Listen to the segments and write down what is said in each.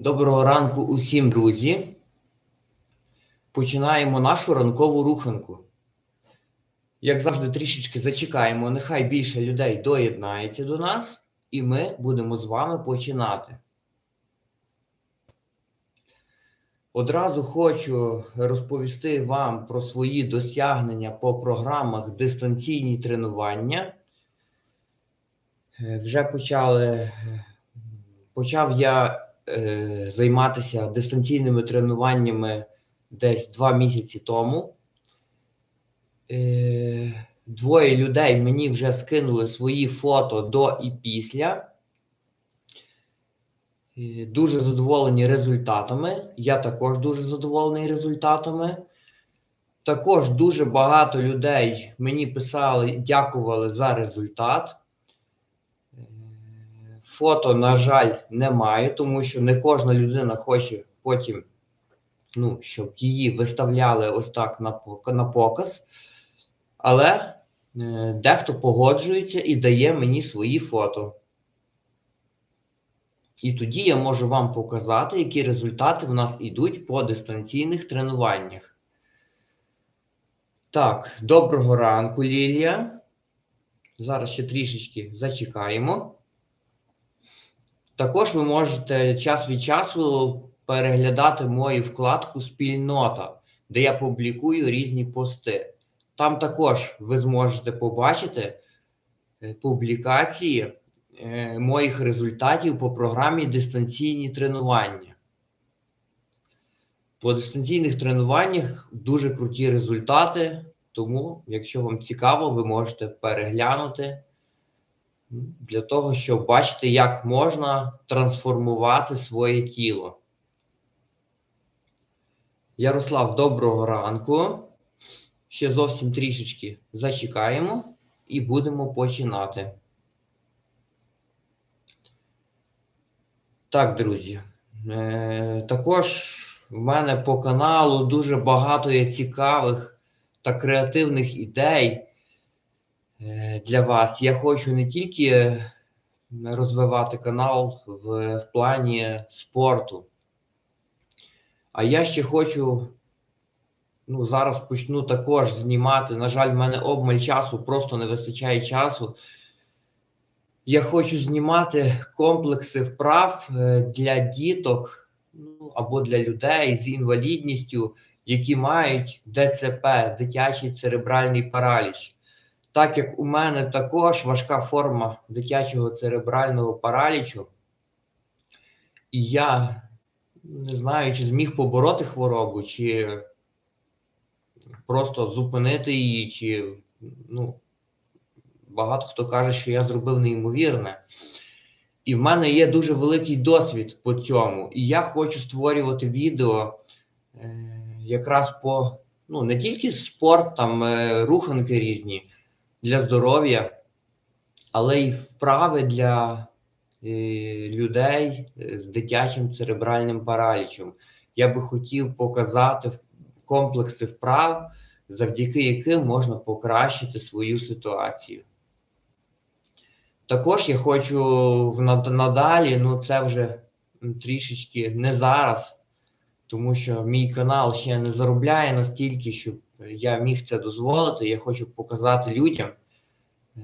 Доброго ранку усім, друзі. Починаємо нашу ранкову руханку. Як завжди, трішечки зачекаємо, нехай більше людей доєднається до нас, і ми будемо з вами починати. Одразу хочу розповісти вам про свої досягнення по програмах дистанційні тренування. Е, Вже почали, е, почав я е, займатися дистанційними тренуваннями десь два місяці тому. Е, двоє людей мені вже скинули свої фото до і після. Е, Дуже задоволені результатами. Я також дуже задоволений результатами. Також дуже багато людей мені писали, дякували за результат. Фото, на жаль, немає, тому що не кожна людина хоче потім, ну, щоб її виставляли ось так на, на показ. Але е, дехто погоджується і дає мені свої фото. І тоді я можу вам показати, які результати в нас йдуть по дистанційних тренуваннях. Так, доброго ранку, Лілія. Зараз ще трішечки зачекаємо. Також ви можете час від часу переглядати мою вкладку Спільнота, де я публікую різні пости. Там також ви зможете побачити е, публікації е, моїх результатів по програмі дистанційні тренування. По дистанційних тренуваннях дуже круті результати, тому, якщо вам цікаво, ви можете переглянути для того, щоб бачити, як можна трансформувати своє тіло. Ярослав, доброго ранку. Ще зовсім трішечки зачекаємо і будемо починати. Так, друзі. Е, також в мене по каналу дуже багато є цікавих та креативних ідей для вас. Я хочу не тільки розвивати канал в, в плані спорту, а я ще хочу ну, зараз почну також знімати. На жаль, в мене обмаль часу, просто не вистачає часу. Я хочу знімати комплекси вправ е, для діток ну, або для людей з інвалідністю, які мають ДЦП, дитячий церебральний параліч. Так як у мене також важка форма дитячого церебрального паралічу, і я не знаю, чи зміг побороти хворобу, чи просто зупинити її, чи ну, багато хто каже, що я зробив неймовірне. І в мене є дуже великий досвід по цьому. І я хочу створювати відео е, якраз по ну, не тільки спорт, там е, руханки різні для здоров'я, але й вправи для е, людей з дитячим церебральним паралічем. Я би хотів показати комплекси вправ, завдяки яким можна покращити свою ситуацію. Також я хочу надалі, ну це вже трішечки не зараз, тому що мій канал ще не заробляє настільки, щоб я міг це дозволити. Я хочу показати людям е,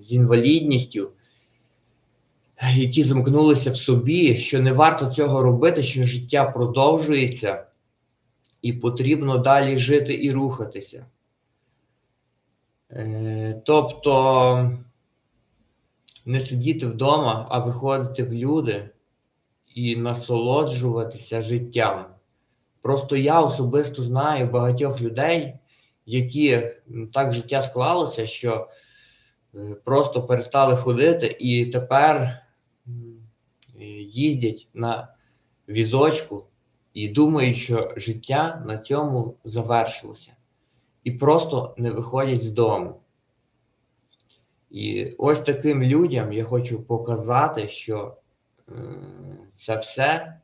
з інвалідністю, які замкнулися в собі, що не варто цього робити, що життя продовжується і потрібно далі жити і рухатися. Е, Тобто не сидіти вдома, а виходити в люди і насолоджуватися життям. Просто я особисто знаю багатьох людей, які так життя склалося, що е, просто перестали ходити і тепер їздять на візочку і думають, що життя на цьому завершилося. І просто не виходять з дому. І ось таким людям я хочу показати, що е, це все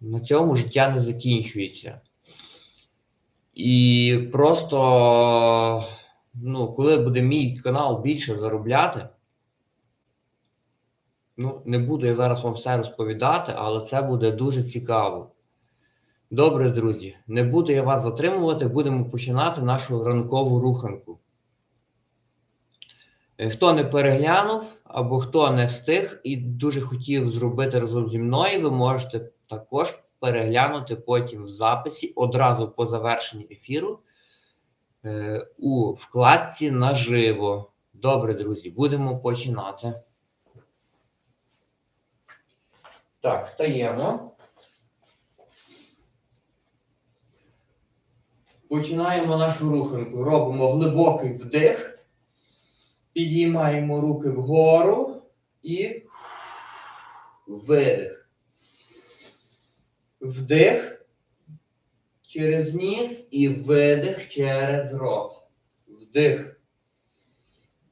на цьому життя не закінчується. І просто, ну, коли буде мій канал більше заробляти, Ну, не буду я зараз вам все розповідати, але це буде дуже цікаво. Добре, друзі, не буду я вас затримувати, будемо починати нашу ранкову руханку. Хто не переглянув або хто не встиг і дуже хотів зробити разом зі мною, ви можете також переглянути потім в записі одразу по завершенні ефіру е, у вкладці наживо. Добре, друзі, будемо починати. Так, встаємо. Починаємо нашу руханку. Робимо глибокий вдих. Підіймаємо руки вгору і видих. Вдих через ніс і видих через рот. Вдих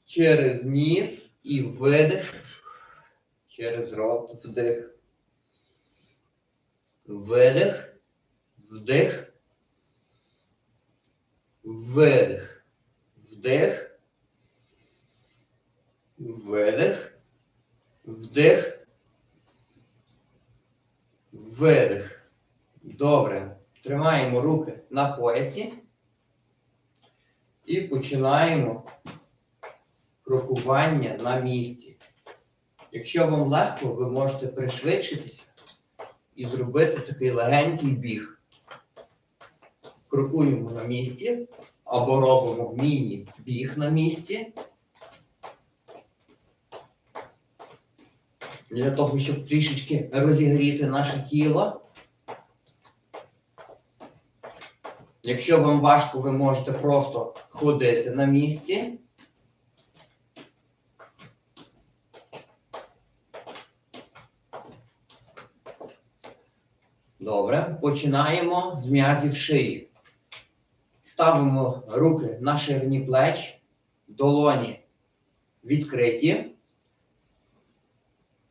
через ніс і видих через рот. Вдих. Видих. Вдих. Видих. Вдих. Видих. Вдих. Видих. Добре. Тримаємо руки на поясі. І починаємо крокування на місці. Якщо вам легко, ви можете пришвидшитися і зробити такий легенький біг. Крокуємо на місці або робимо міні-біг на місці. Для того, щоб трішечки розігріти наше тіло. Якщо вам важко, ви можете просто ходити на місці. Добре, починаємо з м'язів шиї. Ставимо руки на ширині плеч, долоні відкриті.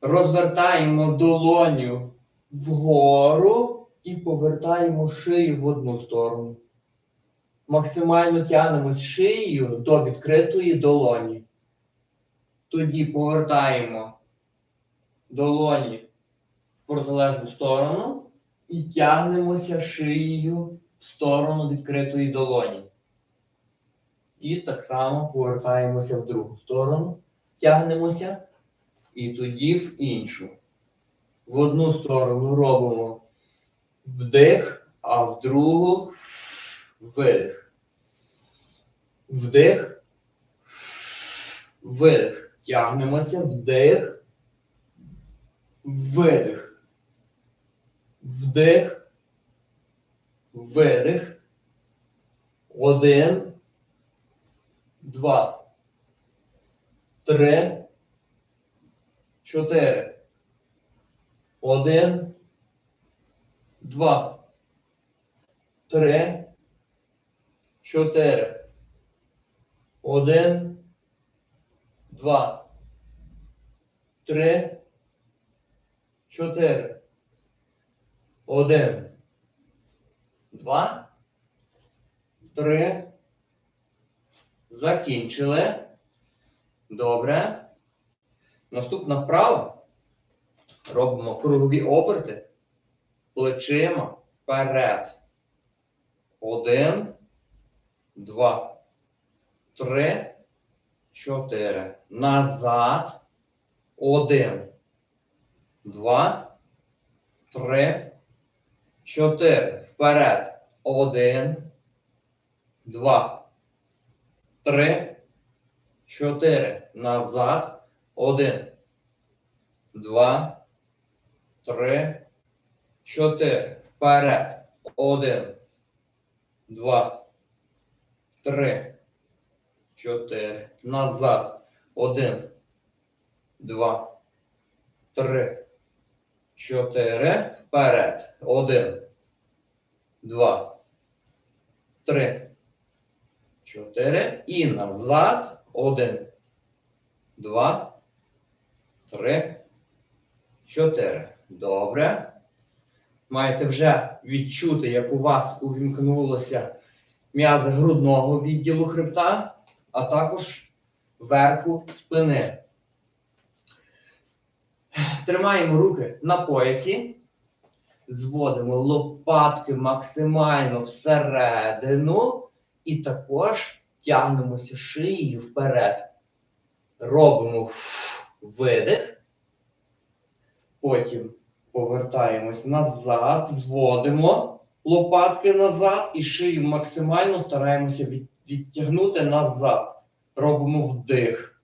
Розвертаємо долоню вгору і повертаємо шию в одну сторону. Максимально тягнемось шиєю до відкритої долоні. Тоді повертаємо долоні в протилежну сторону і тягнемося шиєю в сторону відкритої долоні. І так само повертаємося в другу сторону, тягнемося. І тоді в іншу. В одну сторону робимо вдих, а в другу видих. Вдих. Видих. Тягнемося, вдих. Видих. Вдих. Видих. Один. Два. Три. Чотири. Один. Два. Три. Чотири. Один. Два. Три. Чотири. Один. Два. Три. Закінчили. Добре. Наступна вправа. Робимо кругові оберти плечима вперед. Один, два, три, чотири. Назад. Один, два, три, чотири. Вперед. Один, два, три, чотири. Назад. Один. Два. Три. Чотири. Вперед. Один. Два. Три. Чотири. Назад. Один. Два. Три. Чотири. Вперед. Один. Два. Три. Чотири. І назад. Один. Два. Три. Чотири. Добре. Маєте вже відчути, як у вас увімкнулося м'язи грудного відділу хребта, а також верху спини. Тримаємо руки на поясі. Зводимо лопатки максимально всередину. І також тягнемося шиєю вперед. Робимо видих. Потім повертаємось назад, зводимо лопатки назад і шию максимально стараємося відтягнути назад. Робимо вдих.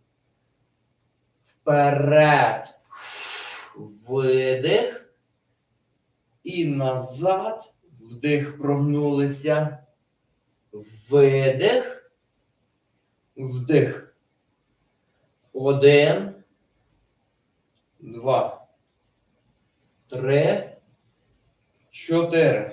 Вперед. Видих. І назад. Вдих прогнулися. Видих. Вдих. Один. Два. Три. Чотири.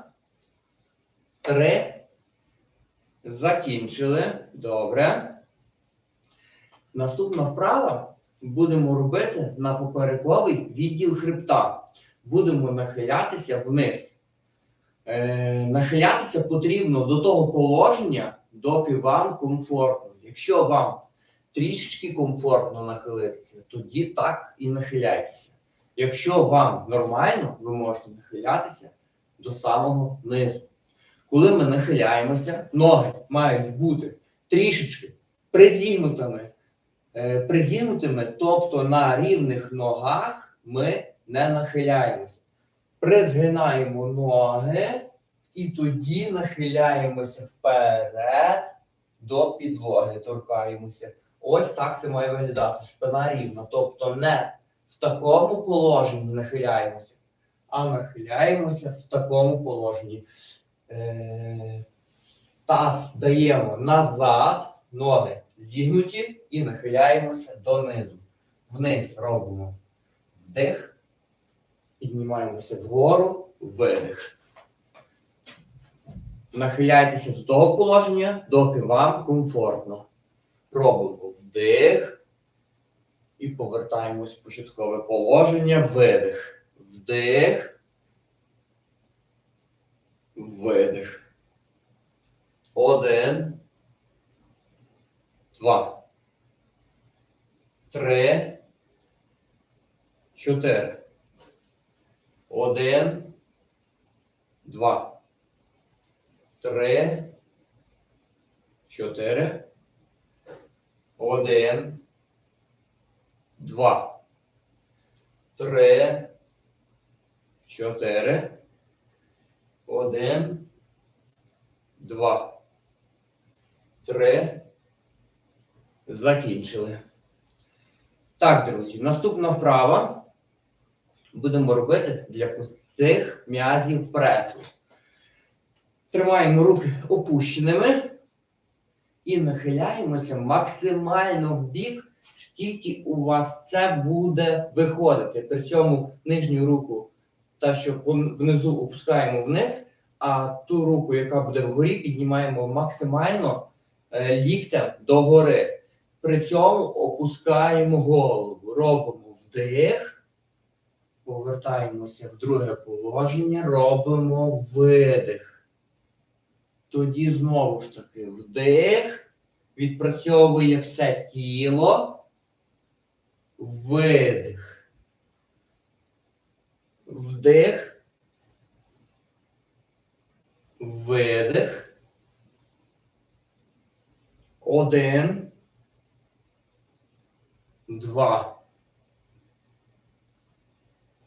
Три. Закінчили. Добре. Наступна вправа будемо робити на поперековий відділ хребта. Будемо нахилятися вниз. Е, нахилятися потрібно до того положення, доки вам комфортно. Якщо вам трішечки комфортно нахилитися, тоді так і нахиляйтеся. Якщо вам нормально, ви можете нахилятися до самого низу. Коли ми нахиляємося, ноги мають бути трішечки призігнутими, е, призігнутими, тобто на рівних ногах ми не нахиляємося. Призгинаємо ноги і тоді нахиляємося вперед до підлоги, торкаємося. Ось так це має виглядати. Спина рівна. Тобто не в такому положенні нахиляємося, а нахиляємося в такому положенні. Е, Таз даємо назад, ноги зігнуті і нахиляємося донизу. Вниз робимо вдих, піднімаємося вгору, видих. Нахиляйтеся до того положення, доки вам комфортно. Робимо вдих і повертаємось в початкове положення, видих. Вдих. Видих. Один. Два. Три. Чотири. Один. Два. Три. Чотири. Один. Два. Три. Чотири. Один. Два. Три. Закінчили. Так, друзі, наступна вправа. Будемо робити для цих м'язів пресу. Тримаємо руки опущеними і нахиляємося максимально в бік, скільки у вас це буде виходити. При цьому нижню руку, та що внизу опускаємо вниз, а ту руку, яка буде вгорі, піднімаємо максимально е, ліктем догори. При цьому опускаємо голову. Робимо вдих, повертаємося в друге положення, робимо видих. Тоді знову ж таки вдих, відпрацьовує все тіло, видих. Вдих. Видих. Один. Два.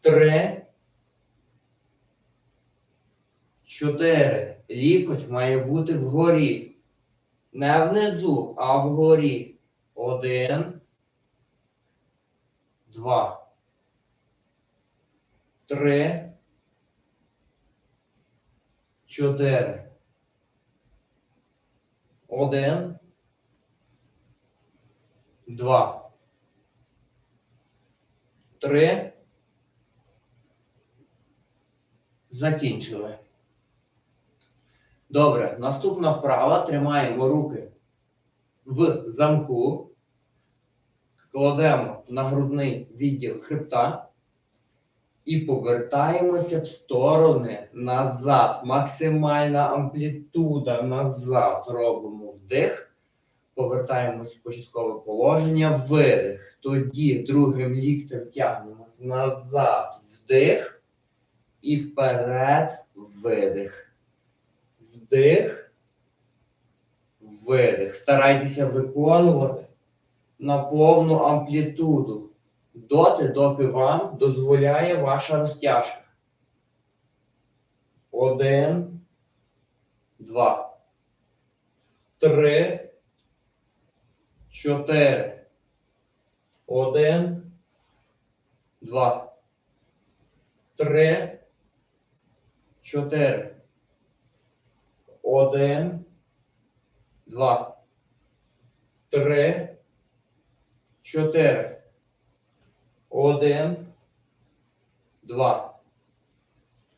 Три. Чотири. Лікоть має бути вгорі. Не внизу, а вгорі. Один. Два. Три. Чотири. Один. Два. Три. Закінчили. Добре, наступна вправа. Тримаємо руки в замку. Кладемо на грудний відділ хребта і повертаємося в сторони назад. Максимальна амплітуда назад. Робимо вдих. Повертаємось в початкове положення, видих. Тоді другим ліктем тягнемо назад, вдих. І вперед, видих. Вдих. Видих. Старайтеся виконувати на повну амплітуду. Доти, доки вам дозволяє ваша розтяжка. Один, два, три, чотири. Один, два, три, чотири. Один, два, три, чотири. Один, два,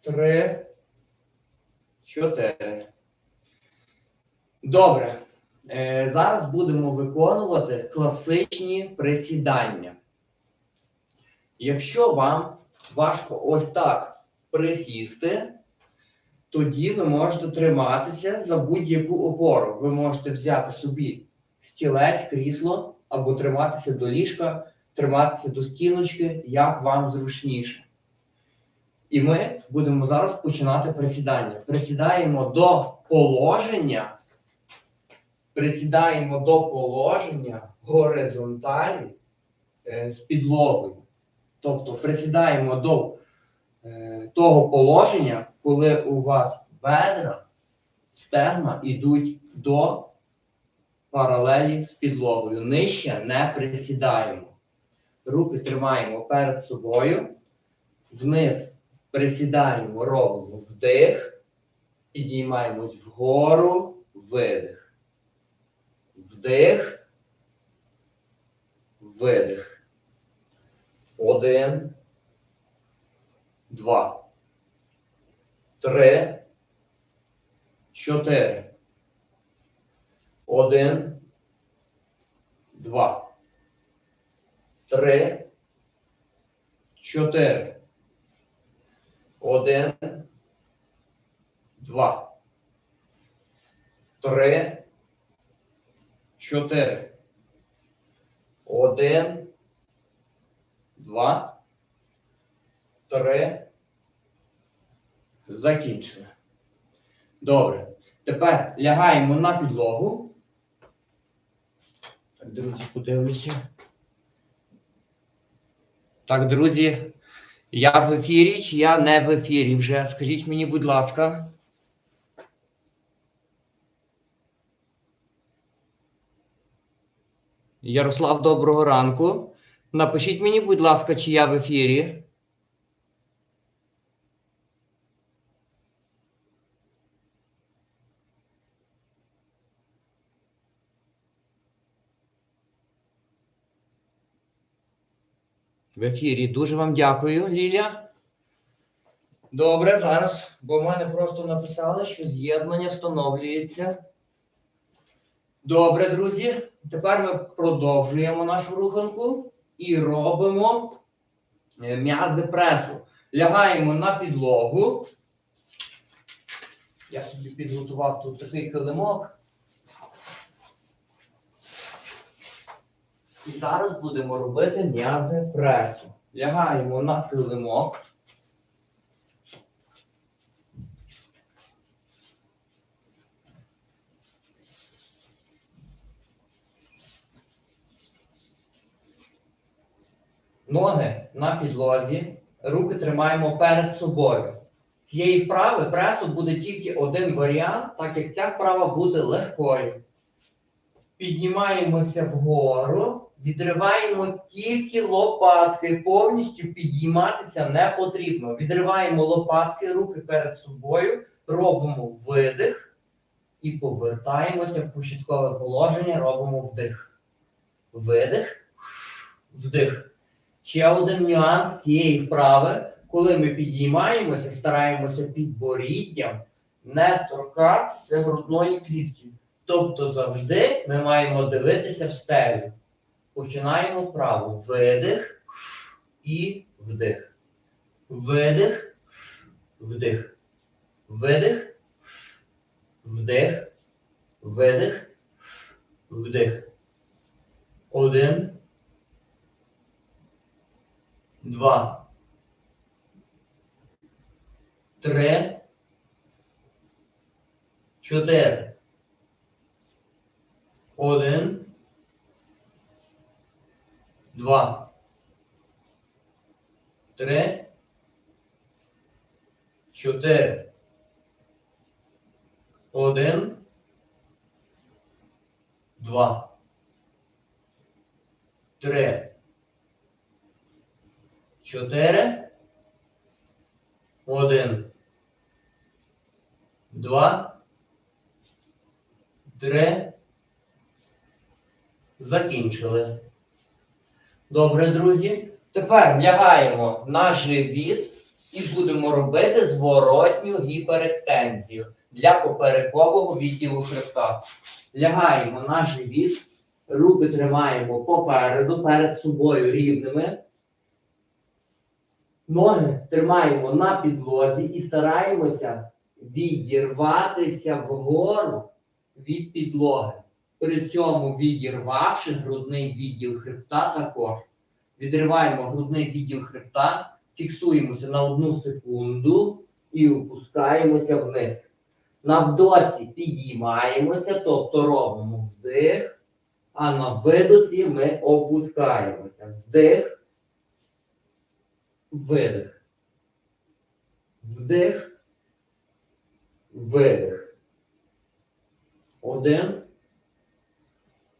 три, чотири. Добре. Е, зараз будемо виконувати класичні присідання. Якщо вам важко ось так присісти, тоді ви можете триматися за будь-яку опору. Ви можете взяти собі стілець, крісло або триматися до ліжка, триматися до стіночки, як вам зручніше. І ми будемо зараз починати присідання. Присідаємо до положення. Присідаємо до положення горизонталі е, з підлогою. Тобто присідаємо до е, того положення, коли у вас бедра, стегна йдуть до паралелі з підлогою. Нижче не присідаємо. Руки тримаємо перед собою, вниз присідаємо, робимо вдих, підіймаємось вгору, видих. Вдих, видих. Один, два, три, чотири. Один, два, три, чотири. Один, два, три, чотири. Один, два, три. Закінчили. Добре. Тепер лягаємо на підлогу. Так, друзі, подивлюся. Так, друзі, я в ефірі чи я не в ефірі вже? Скажіть мені, будь ласка. Ярослав, доброго ранку. Напишіть мені, будь ласка, чи я в ефірі. В ефірі. Дуже вам дякую, Ліля. Добре, зараз, бо в мене просто написали, що з'єднання встановлюється. Добре, друзі. Тепер ми продовжуємо нашу руханку і робимо е, м'язи пресу. Лягаємо на підлогу. Я собі підготував тут такий килимок. І зараз будемо робити м'язи пресу. Лягаємо на килимок. Ноги на підлозі, руки тримаємо перед собою. Цієї вправи пресу буде тільки один варіант, так як ця вправа буде легкою. Піднімаємося вгору, відриваємо тільки лопатки, повністю підійматися не потрібно. Відриваємо лопатки, руки перед собою, робимо видих і повертаємося в початкове положення, робимо вдих. Видих, вдих. Ще один нюанс цієї вправи. коли ми підіймаємося, стараємося підборіддям не торкатися грудної клітки. Тобто завжди ми маємо дивитися в стелю. Починаємо вправо. Видих і вдих. Видих, вдих. Видих, вдих, видих, вдих. Один. Два. Три. Чотири. Один. Два. Три. Чотири. Один. Два. Три. Чотири. Один. Два. Три. Закінчили. Добре, друзі. Тепер лягаємо на живіт і будемо робити зворотню гіперекстензію для поперекового відділу хребта. Лягаємо на живіт, руки тримаємо попереду, перед собою рівними. Ноги тримаємо на підлозі і стараємося відірватися вгору від підлоги. При цьому відірвавши грудний відділ хребта також. Відриваємо грудний відділ хребта, фіксуємося на одну секунду і опускаємося вниз. На вдосі підіймаємося, тобто робимо вдих, а на видосі ми опускаємося. Вдих, видих. Вдих, видих. Один,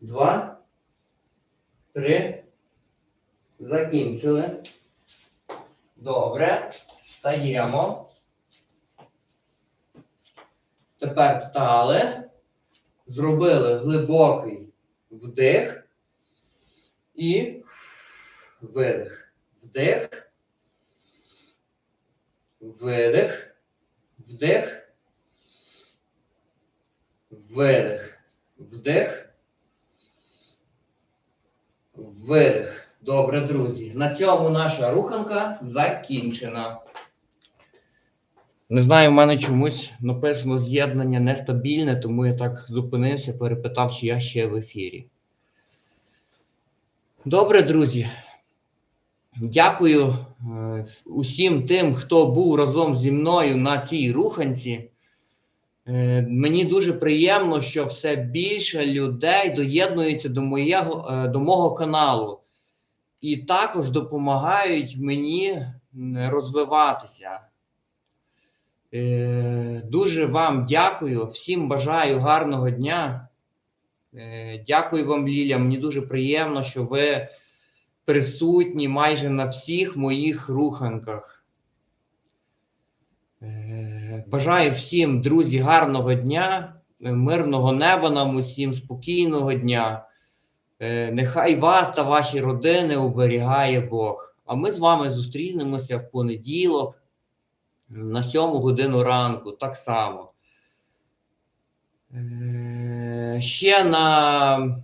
два, три. Закінчили. Добре. Встаємо. Тепер встали. Зробили глибокий вдих і видих. Вдих. Видих. Вдих. Видих. Вдих. Видих. Добре, друзі. На цьому наша руханка закінчена. Не знаю, в мене чомусь написано з'єднання нестабільне, тому я так зупинився, перепитав, чи я ще в ефірі. Добре, друзі. Дякую е, усім тим, хто був разом зі мною на цій руханці. Е, Мені дуже приємно, що все більше людей доєднуються до, моєго, е, до мого каналу і також допомагають мені розвиватися. Е, Дуже вам дякую, всім бажаю гарного дня. Дякую вам, Ліля. Мені дуже приємно, що ви присутні майже на всіх моїх руханках. Бажаю всім, друзі, гарного дня, е, мирного неба нам усім, спокійного дня. Е, Нехай вас та ваші родини оберігає Бог. А ми з вами зустрінемося в понеділок на 7 годину ранку, так само. Е, Ще на,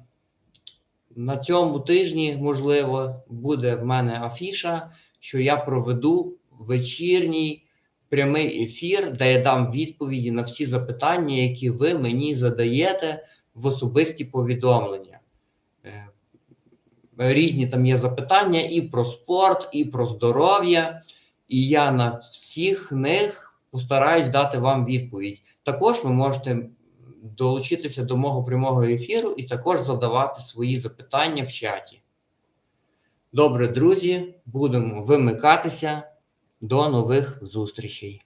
на цьому тижні, можливо, буде в мене афіша, що я проведу вечірній прямий ефір, де я дам відповіді на всі запитання, які ви мені задаєте в особисті повідомлення. Е, Різні там є запитання і про спорт, і про здоров'я. І я на всіх них постараюсь дати вам відповідь. Також ви можете долучитися до мого прямого ефіру і також задавати свої запитання в чаті. Добре, друзі, будемо вимикатися. До нових зустрічей.